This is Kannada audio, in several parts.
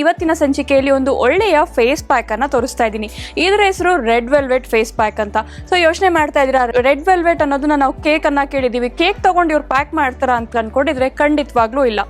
ಇವತ್ತಿನ ಸಂಚಿಕೆಯಲ್ಲಿ ಒಂದು ಒಳ್ಳೆಯ ಫೇಸ್ ಪ್ಯಾಕ್ ಅನ್ನ ತೋರಿಸ್ತಾ ಇದ್ದೀನಿ. ಇದರ ಹೆಸರು ರೆಡ್ ವೆಲ್ವೆಟ್ ಫೇಸ್ ಪ್ಯಾಕ್ ಅಂತ. ಸೊ ಯೋಚನೆ ಮಾಡ್ತಾ ಇದ್ದೀರಾ ರೆಡ್ ವೆಲ್ವೆಟ್ ಅನ್ನೋದನ್ನ ನಾವು ಕೇಕ್ ಅನ್ನ ಕೇಳಿದೀವಿ ಕೇಕ್ ತಗೊಂಡು ಇವ್ರು ಪ್ಯಾಕ್ ಮಾಡ್ತಾರ ಅಂತ ಅನ್ಕೊಂಡಿದ್ರೆ ಖಂಡಿತವಾಗ್ಲೂ ಇಲ್ಲ.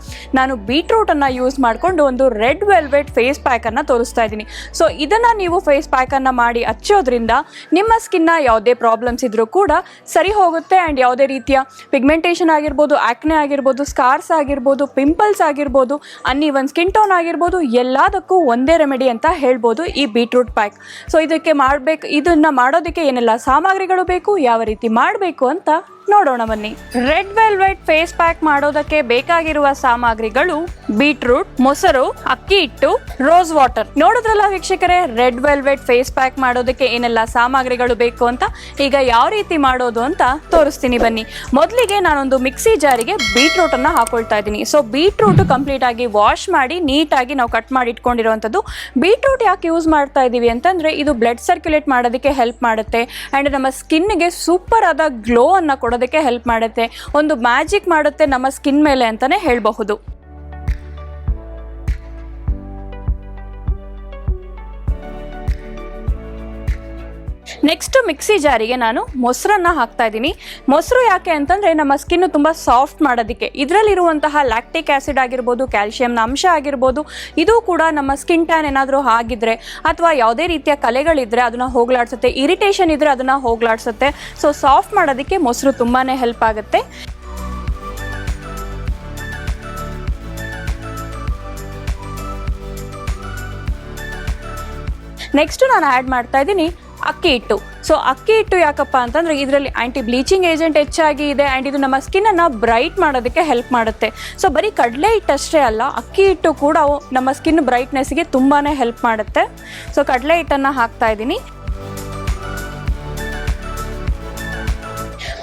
ನಾನು ಬೀಟ್ರೂಟ್ ಅನ್ನ ಯೂಸ್ ಮಾಡಿಕೊಂಡು ಒಂದು ರೆಡ್ ವೆಲ್ವೆಟ್ ಫೇಸ್ ಪ್ಯಾಕ್ ಅನ್ನ ತೋರಿಸ್ತಾ ಇದ್ದೀನಿ. ಸೊ ಇದನ್ನ ನೀವು ಫೇಸ್ ಪ್ಯಾಕ್ ಅನ್ನ ಮಾಡಿ ಹಚ್ಚೋದ್ರಿಂದ ನಿಮ್ಮ ಸ್ಕಿನ್ನ ಯಾವುದೇ ಪ್ರಾಬ್ಲಮ್ಸ್ ಇದ್ರೂ ಕೂಡ ಸರಿ ಹೋಗುತ್ತೆ. ಆ್ಯಂಡ್ ಯಾವುದೇ ರೀತಿಯ ಪಿಗ್ಮೆಂಟೇಷನ್ ಆಗಿರ್ಬೋದು ಆಕ್ನೆ ಆಗಿರ್ಬೋದು ಸ್ಕಾರ್ಸ್ ಆಗಿರ್ಬೋದು ಪಿಂಪಲ್ಸ್ ಆಗಿರ್ಬೋದು ಅನ್ನೀವನ್ ಸ್ಕಿನ್ ಟೋನ್ ಆಗಿರ್ಬೋದು ಎಲ್ಲದಕ್ಕೂ ಒಂದೇ ರೆಮಿಡಿ ಅಂತ ಹೇಳ್ಬೋದು ಈ ಬೀಟ್ರೂಟ್ ಪ್ಯಾಕ್ ಸೊ ಇದಕ್ಕೆ ಮಾಡಬೇಕು, ಇದನ್ನು ಮಾಡೋದಕ್ಕೆ ಏನೆಲ್ಲ, ಸಾಮಗ್ರಿಗಳು ಬೇಕು, ಯಾವ ರೀತಿ ಮಾಡಬೇಕು ಅಂತ ನೋಡೋಣ ಬನ್ನಿ. ರೆಡ್ ವೆಲ್ವೆಟ್ ಫೇಸ್ ಪ್ಯಾಕ್ ಮಾಡೋದಕ್ಕೆ ಬೇಕಾಗಿರುವ ಸಾಮಗ್ರಿಗಳು ಬೀಟ್ರೂಟ್, ಮೊಸರು, ಅಕ್ಕಿ ಹಿಟ್ಟು, ರೋಸ್ ವಾಟರ್. ನೋಡಿದ್ರಲ್ಲ ವೀಕ್ಷಕರೇ, ರೆಡ್ ವೆಲ್ವೆಟ್ ಫೇಸ್ ಪ್ಯಾಕ್ ಮಾಡೋದಕ್ಕೆ ಏನೆಲ್ಲ ಸಾಮಗ್ರಿಗಳು ಬೇಕು ಅಂತ? ಈಗ ಯಾವ ರೀತಿ ಮಾಡೋದು ಅಂತ ತೋರಿಸ್ತೀನಿ ಬನ್ನಿ. ಮೊದಲಿಗೆ ನಾನೊಂದು ಮಿಕ್ಸಿ ಜಾರಿಗೆ ಬೀಟ್ರೂಟ್ ಅನ್ನ ಹಾಕೊಳ್ತಾ ಇದ್ದೀನಿ. ಸೊ ಬೀಟ್ರೂಟ್ ಕಂಪ್ಲೀಟ್ ಆಗಿ ವಾಶ್ ಮಾಡಿ ನೀಟಾಗಿ ನಾವು ಕಟ್ ಮಾಡಿ ಇಟ್ಕೊಂಡಿರುವಂಥದ್ದು ಬೀಟ್ರೂಟ್ ಯಾಕೆ ಯೂಸ್ ಮಾಡ್ತಾ ಇದ್ದೀವಿ ಅಂತಂದ್ರೆ, ಇದು ಬ್ಲಡ್ ಸರ್ಕ್ಯುಲೇಟ್ ಮಾಡೋದಕ್ಕೆ ಹೆಲ್ಪ್ ಮಾಡುತ್ತೆ. ಅಂಡ್ ನಮ್ಮ ಸ್ಕಿನ್ಗೆ ಸೂಪರ್ ಆದ ಗ್ಲೋ ಅನ್ನ ಕೊಡೋದಕ್ಕೆ ಹೆಲ್ಪ್ ಮಾಡುತ್ತೆ. ಒಂದು ಮ್ಯಾಜಿಕ್ ಮಾಡುತ್ತೆ ನಮ್ಮ ಸ್ಕಿನ್ ಮೇಲೆ ಅಂತಾನೆ ಹೇಳಬಹುದು. ನೆಕ್ಸ್ಟ್ ಮಿಕ್ಸಿ ಜಾರಿಗೆ ನಾನು ಮೊಸರನ್ನ ಹಾಕ್ತಾ ಇದ್ದೀನಿ. ಮೊಸರು ಯಾಕೆ ಅಂತಂದ್ರೆ ನಮ್ಮ ಸ್ಕಿನ್ ತುಂಬ ಸಾಫ್ಟ್ ಮಾಡೋದಕ್ಕೆ. ಇದರಲ್ಲಿರುವಂತಹ ಲ್ಯಾಕ್ಟಿಕ್ ಆಸಿಡ್ ಆಗಿರ್ಬೋದು ಕ್ಯಾಲ್ಶಿಯಂನ ಅಂಶ ಆಗಿರ್ಬೋದು, ಇದು ಕೂಡ ನಮ್ಮ ಸ್ಕಿನ್ ಟ್ಯಾನ್ ಏನಾದರೂ ಆಗಿದ್ರೆ ಅಥವಾ ಯಾವುದೇ ರೀತಿಯ ಕಲೆಗಳಿದ್ರೆ ಅದನ್ನ ಹೋಗ್ಲಾಡ್ಸುತ್ತೆ. ಇರಿಟೇಷನ್ ಇದ್ರೆ ಅದನ್ನ ಹೋಗ್ಲಾಡ್ಸುತ್ತೆ. ಸೊ ಸಾಫ್ಟ್ ಮಾಡೋದಕ್ಕೆ ಮೊಸರು ತುಂಬಾನೇ ಹೆಲ್ಪ್ ಆಗುತ್ತೆ. ನೆಕ್ಸ್ಟ್ ನಾನು ಆ್ಯಡ್ ಮಾಡ್ತಾ ಇದ್ದೀನಿ ಅಕ್ಕಿ ಹಿಟ್ಟು. ಸೊ ಅಕ್ಕಿ ಹಿಟ್ಟು ಯಾಕಪ್ಪ ಅಂತಂದ್ರೆ ಇದರಲ್ಲಿ ಆಂಟಿ ಬ್ಲೀಚಿಂಗ್ ಏಜೆಂಟ್ ಹೆಚ್ಚಾಗಿ ಇದೆ ಆ್ಯಂಡ್ ಇದು ನಮ್ಮ ಸ್ಕಿನ್ನನ್ನು ಬ್ರೈಟ್ ಮಾಡೋದಕ್ಕೆ ಹೆಲ್ಪ್ ಮಾಡುತ್ತೆ. ಸೊ ಬರೀ ಕಡಲೆ ಹಿಟ್ಟು ಅಷ್ಟೇ ಅಲ್ಲ, ಅಕ್ಕಿ ಹಿಟ್ಟು ಕೂಡ ನಮ್ಮ ಸ್ಕಿನ್ ಬ್ರೈಟ್ನೆಸ್ಗೆ ತುಂಬಾ ಹೆಲ್ಪ್ ಮಾಡುತ್ತೆ. ಸೊ ಕಡಲೆ ಹಿಟ್ಟನ್ನು ಹಾಕ್ತಾ ಇದ್ದೀನಿ.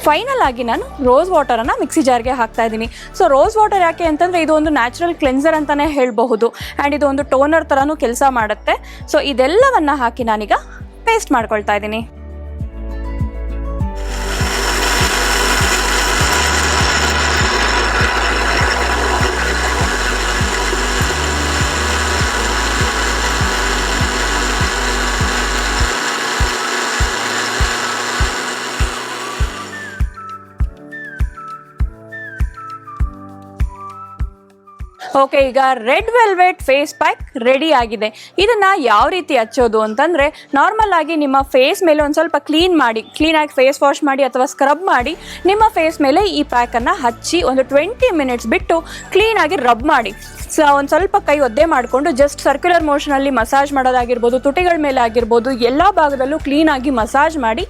ಫೈನಲ್ ಆಗಿ ನಾನು ರೋಸ್ ವಾಟರನ್ನು ಮಿಕ್ಸಿ ಜಾರ್ಗೆ ಹಾಕ್ತಾ ಇದ್ದೀನಿ. ಸೊ ರೋಸ್ ವಾಟರ್ ಯಾಕೆ ಅಂತಂದರೆ ಇದು ಒಂದು ನ್ಯಾಚುರಲ್ ಕ್ಲೆನ್ಸರ್ ಅಂತಲೇ ಹೇಳಬಹುದು. ಆ್ಯಂಡ್ ಇದು ಒಂದು ಟೋನರ್ ಥರನೂ ಕೆಲಸ ಮಾಡುತ್ತೆ. ಸೊ ಇದೆಲ್ಲವನ್ನು ಹಾಕಿ ನಾನೀಗ ಪೇಸ್ಟ್ ಮಾಡ್ಕೊಳ್ತಾ ಇದ್ದೀನಿ. ಓಕೆ ಈಗ red velvet face pack ready ಆಗಿದೆ. ಇದನ್ನ ಯಾವ ರೀತಿ ಹಚ್ಚೋದು ಅಂತಂದ್ರೆ ನಾರ್ಮಲ್ ಆಗಿ ನಿಮ್ಮ ಫೇಸ್ ಮೇಲೆ ಒಂದು ಸ್ವಲ್ಪ ಕ್ಲೀನ್ ಮಾಡಿ ಕ್ಲೀನಾಗಿ ಫೇಸ್ ವಾಶ್ ಮಾಡಿ ಅಥವಾ ಸ್ಕ್ರಬ್ ಮಾಡಿ, ನಿಮ್ಮ ಫೇಸ್ ಮೇಲೆ ಈ ಪ್ಯಾಕನ್ನು ಹಚ್ಚಿ ಒಂದು ಟ್ವೆಂಟಿ ಮಿನಿಟ್ಸ್ ಬಿಟ್ಟು ಕ್ಲೀನಾಗಿ ರಬ್ ಮಾಡಿ. ಸೊ ಒಂದು ಸ್ವಲ್ಪ ಕೈ ಒದ್ದೆ ಮಾಡಿಕೊಂಡು ಜಸ್ಟ್ ಸರ್ಕ್ಯುಲರ್ ಮೋಷನಲ್ಲಿ ಮಸಾಜ್ ಮಾಡೋದಾಗಿರ್ಬೋದು, ತುಟಿಗಳ ಮೇಲೆ ಆಗಿರ್ಬೋದು, ಎಲ್ಲ ಭಾಗದಲ್ಲೂ ಕ್ಲೀನಾಗಿ ಮಸಾಜ್ ಮಾಡಿ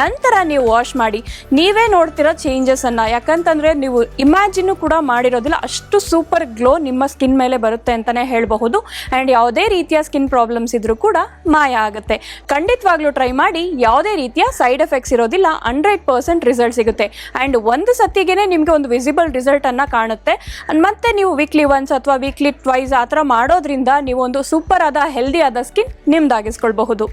ನಂತರ ನೀವು ವಾಶ್ ಮಾಡಿ. ನೀವೇ ನೋಡ್ತಿರೋ ಚೇಂಜಸನ್ನು ಯಾಕಂತಂದರೆ ನೀವು ಇಮ್ಯಾಜಿನ್ನು ಕೂಡ ಮಾಡಿರೋದಿಲ್ಲ, ಅಷ್ಟು ಸೂಪರ್ ಗ್ಲೋ ನಿಮ್ಮ ಸ್ಕಿನ್ ಮೇಲೆ ಬರುತ್ತೆ ಅಂತಲೇ ಹೇಳಬಹುದು. ಆ್ಯಂಡ್ ಯಾವುದೇ ರೀತಿಯ ಸ್ಕಿನ್ ಪ್ರಾಬ್ಲಮ್ಸ್ ಇದ್ರೂ ಕೂಡ ಮಾಯ ಆಗುತ್ತೆ. ಖಂಡಿತವಾಗ್ಲೂ ಟ್ರೈ ಮಾಡಿ, ಯಾವುದೇ ರೀತಿಯ ಸೈಡ್ ಎಫೆಕ್ಟ್ಸ್ ಇರೋದಿಲ್ಲ ಹಂಡ್ರೆಡ್ ಪರ್ಸೆಂಟ್ ರಿಸಲ್ಟ್ ಸಿಗುತ್ತೆ. ಆ್ಯಂಡ್ ಒಂದು ಸತ್ತಿಗೆ ನಿಮಗೆ ಒಂದು ವಿಸಿಬಲ್ ರಿಸಲ್ಟನ್ನು ಕಾಣುತ್ತೆ. ಮತ್ತೆ ನೀವು ವೀಕ್ಲಿ ಒನ್ಸ್ ಅಥವಾ ವೀಕ್ಲಿ ಟ್ವೈಸ್ ಆ ಥರ ಮಾಡೋದ್ರಿಂದ ನೀವೊಂದು ಸೂಪರ್ ಆದ ಹೆಲ್ದಿ ಆದ ಸ್ಕಿನ್ ನಿಮ್ದಾಗಿಸ್ಕೊಳ್ಬಹುದು.